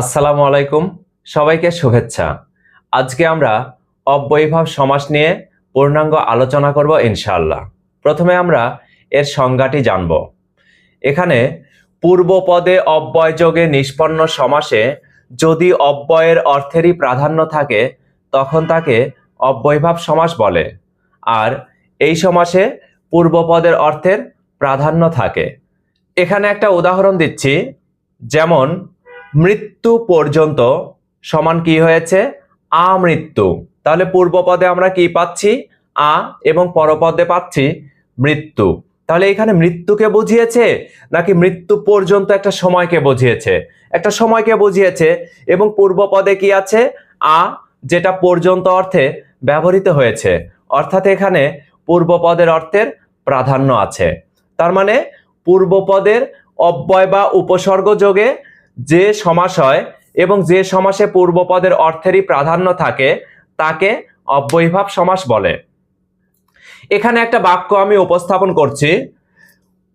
আসসালামু আলাইকুম, সবাইকে শুভেচ্ছা। আজকে আমরা অব্যয়ীভাব সমাস নিয়ে পূর্ণাঙ্গ আলোচনা করব ইনশাআল্লাহ। প্রথমে আমরা এর সংজ্ঞাটি জানব। এখানে পূর্বপদে অব্যয় যোগে নিষ্পন্ন সমাসে যদি অব্যয়ের অর্থেরই প্রাধান্য থাকে, তখন তাকে অব্যয়ীভাব সমাস বলে। আর এই সমাসে পূর্বপদের অর্থের প্রাধান্য থাকে। এখানে একটা উদাহরণ দিচ্ছি, যেমন মৃত্যু পর্যন্ত সমান কি হয়েছে? আমৃত্যু তাহলে পূর্বপদে আমরা কি পাচ্ছি? আ এবং পরপদে পাচ্ছি মৃত্যু। তাহলে এখানে মৃত্যুকে বুঝিয়েছে? নাকি মৃত্যু পর্যন্ত একটা সময়কে বুঝিয়েছে? একটা সময়কে বুঝিয়েছে? এবং পূর্বপদে কি আছে? আ, যেটা পর্যন্ত অর্থে ব্যবহৃত হয়েছে। অর্থাৎ এখানে পূর্বপদের অর্থের প্রাধান্য আছে। তার মানে পূর্বপদের অব্যয় বা উপসর্গ যোগে যে সমাস হয় এবং যে সমাসে পূর্বপদের অর্থেরই প্রাধান্য থাকে, তাকে অব্যয়ীভাব সমাস বলে। এখানে একটা বাক্য আমি উপস্থাপন করছি,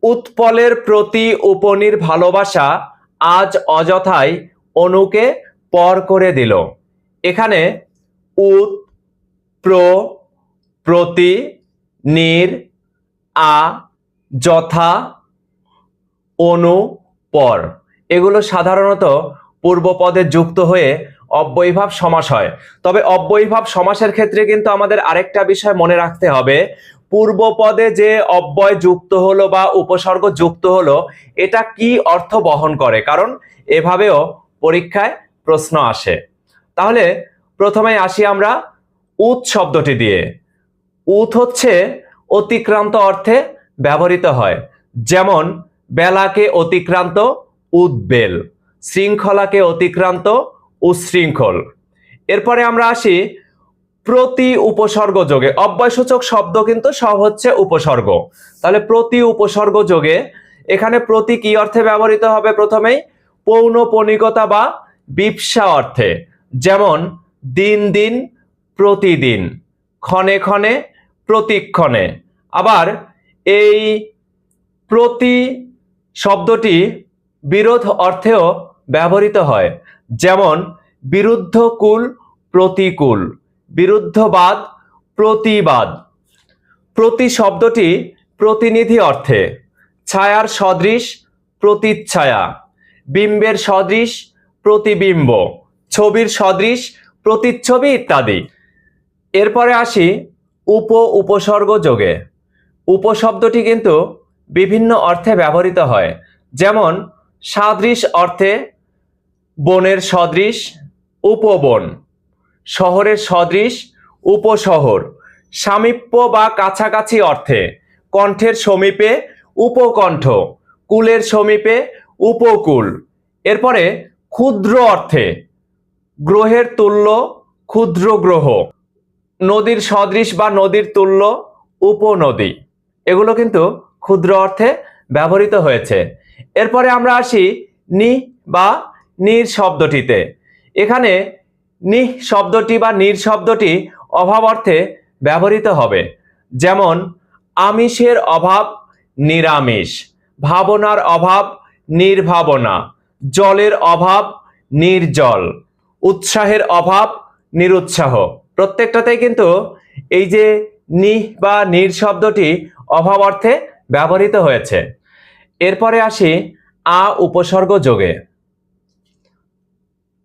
উৎপলের প্রতি উপনির ভালোবাসা আজ অযথাই অনুকে পর করে দিল। এখানে উৎ, প্র, প্রতি, নির, আ, যথা, অনু, পর। এগুলো সাধারণত পূর্বপদে যুক্ত হয়ে অব্যয়ীভাব সমাস হয়। তবে অব্যয়ীভাব সমাসের ক্ষেত্রে কিন্তু আমাদের আরেকটা বিষয় মনে রাখতে হবে। পূর্বপদে যে অব্যয় যুক্ত হলো বা উপসর্গ যুক্ত হলো, এটা কি অর্থ বহন করে? কারণ এভাবেও পরীক্ষায় প্রশ্ন আসে। তাহলে প্রথমে আসি আমরা উৎ শব্দটি দিয়ে। উৎ হচ্ছে অতিক্রান্ত অর্থে ব্যবহৃত হয়। যেমন, বেলাকে অতিক্রান্ত উদ্বেল, শৃঙ্খলাকে অতিক্রান্ত উশৃঙ্খল এরপরে আমরা আসি প্রতি উপসর্গ যোগে। অব্যয়সূচক শব্দ কিন্তু সব হচ্ছে উপসর্গ। তাহলে প্রতি উপসর্গ যোগে এখানে প্রতি কি অর্থে ব্যবহৃত হবে প্রথমেই? পৌনপণিকতা বা বিপসা অর্থে। যেমন দিন দিন, প্রতিদিন, ক্ষণে ক্ষণে, প্রতিক্ষণে। আবার এই প্রতি শব্দটি বিরোধ অর্থেও ব্যবহৃত হয়। যেমন বিরুদ্ধকুল প্রতিকূল। বিরুদ্ধবাদ প্রতিবাদ। প্রতি শব্দটি প্রতিনিধি অর্থে। ছায়ার সদৃশ, প্রতিচ্ছায়া। বিম্বের সদৃশ, প্রতিবিম্ব। ছবির সদৃশ, প্রতিচ্ছবি ইত্যাদি। এরপরে আসি উপ উপসর্গ যোগে। উপশব্দটি কিন্তু বিভিন্ন অর্থে ব্যবহৃত হয়। যেমন সাদৃশ অর্থে বনের সদৃশ, উপবন। শহরের সদৃশ, উপশহর। সামীপ্য বা কাছাকাছি অর্থে কণ্ঠের সমীপে উপকণ্ঠ, কুলের সমীপে উপকূল। এরপরে ক্ষুদ্র অর্থে গ্রহের তুল্য, ক্ষুদ্র গ্রহ। নদীর সদৃশ বা নদীর তুল্য, উপনদী। এগুলো কিন্তু ক্ষুদ্র অর্থে ব্যবহৃত হয়েছে। এরপরে আমরা আসি নি বা নির শব্দটিতে। এখানে নি শব্দটি বা নির শব্দটি অভাব অর্থে ব্যবহৃত হবে। যেমন, আমিষের অভাব, নিরামিষ। ভাবনার অভাব, নির্ভাবনা। জলের অভাব, নির্জল। উৎসাহের অভাব, নিরুৎসাহ। প্রত্যেকটাতেই কিন্তু এই যে নি বা নির শব্দটি অভাব অর্থে ব্যবহৃত হয়েছে। এরপরে আসি আ উপসর্গ যোগে।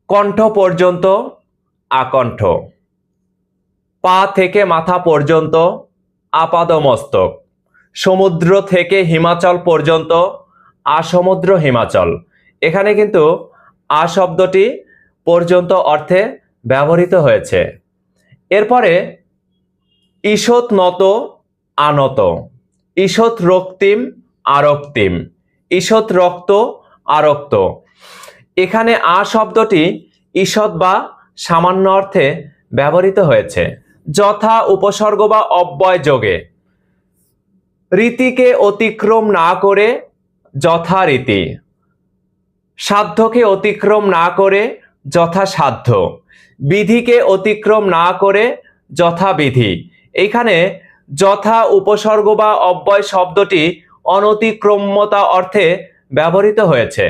কণ্ঠ পর্যন্ত, আকণ্ঠ। পা থেকে মাথা পর্যন্ত, আপাদমস্তক। সমুদ্র থেকে হিমাচল পর্যন্ত, আসমুদ্র হিমাচল। এখানে কিন্তু আ শব্দটি পর্যন্ত অর্থে ব্যবহৃত হয়েছে। এরপরে, ঈষৎ নত, আনত। ঈষৎ রক্তিম আরক্তিম। ঈষৎ রক্ত, আরক্ত। এখানে আ শব্দটি ঈষৎ বা সামান্য অর্থে ব্যবহৃত হয়েছে। যথা উপসর্গ বা অব্যয় যোগে। রীতিকে অতিক্রম না করে যথারীতি। সাধ্যকে অতিক্রম না করে যথাসাধ্য। বিধিকে অতিক্রম না করে যথাবিধি। এখানে যথা উপসর্গ বা অব্যয় শব্দটি অনতিক্রম্যতা অর্থে ব্যবহৃত হয়েছে।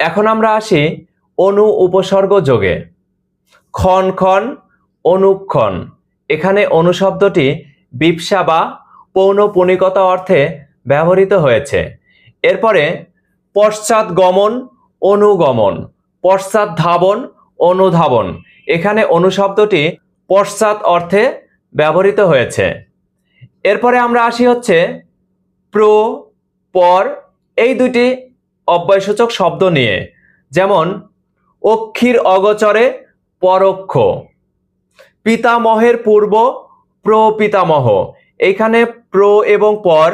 এখন আমরা আসি অনু উপসর্গ যোগে। ক্ষণ ক্ষণ অনুক্ষণ এখানে অনুশব্দটি বিপসা বা পৌনপুনিকতা অর্থে ব্যবহৃত হয়েছে। এরপরে পশ্চাৎ গমন অনুগমন পশ্চাৎ ধাবন অনুধাবন এখানে অনুশব্দটি পশ্চাৎ অর্থে ব্যবহৃত হয়েছে। এরপরে আমরা আসি হচ্ছে প্র, পর এই দুটি অব্যয়সূচক শব্দ নিয়ে, যেমন অক্ষির অগচরে পরোক্ষ, পিতামহের পূর্ব প্রপিতামহ এইখানে প্র এবং পর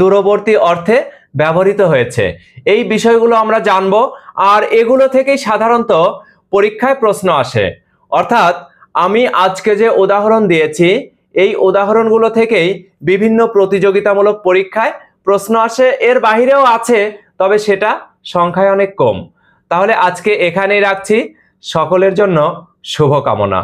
দূরবর্তী অর্থে ব্যবহৃত হয়েছে। এই বিষয়গুলো আমরা জানব, আর এগুলো থেকেই সাধারণত পরীক্ষায় প্রশ্ন আসে। অর্থাৎ আমি আজকে যে উদাহরণ দিয়েছি, এই উদাহরণগুলো থেকেই বিভিন্ন প্রতিযোগিতামূলক পরীক্ষায় প্রশ্ন আসে, এর বাহিরেও আছে, তবে সেটা সংখ্যায় অনেক কম। তাহলে আজকে এখানেই রাখছি। সকলের জন্য শুভকামনা।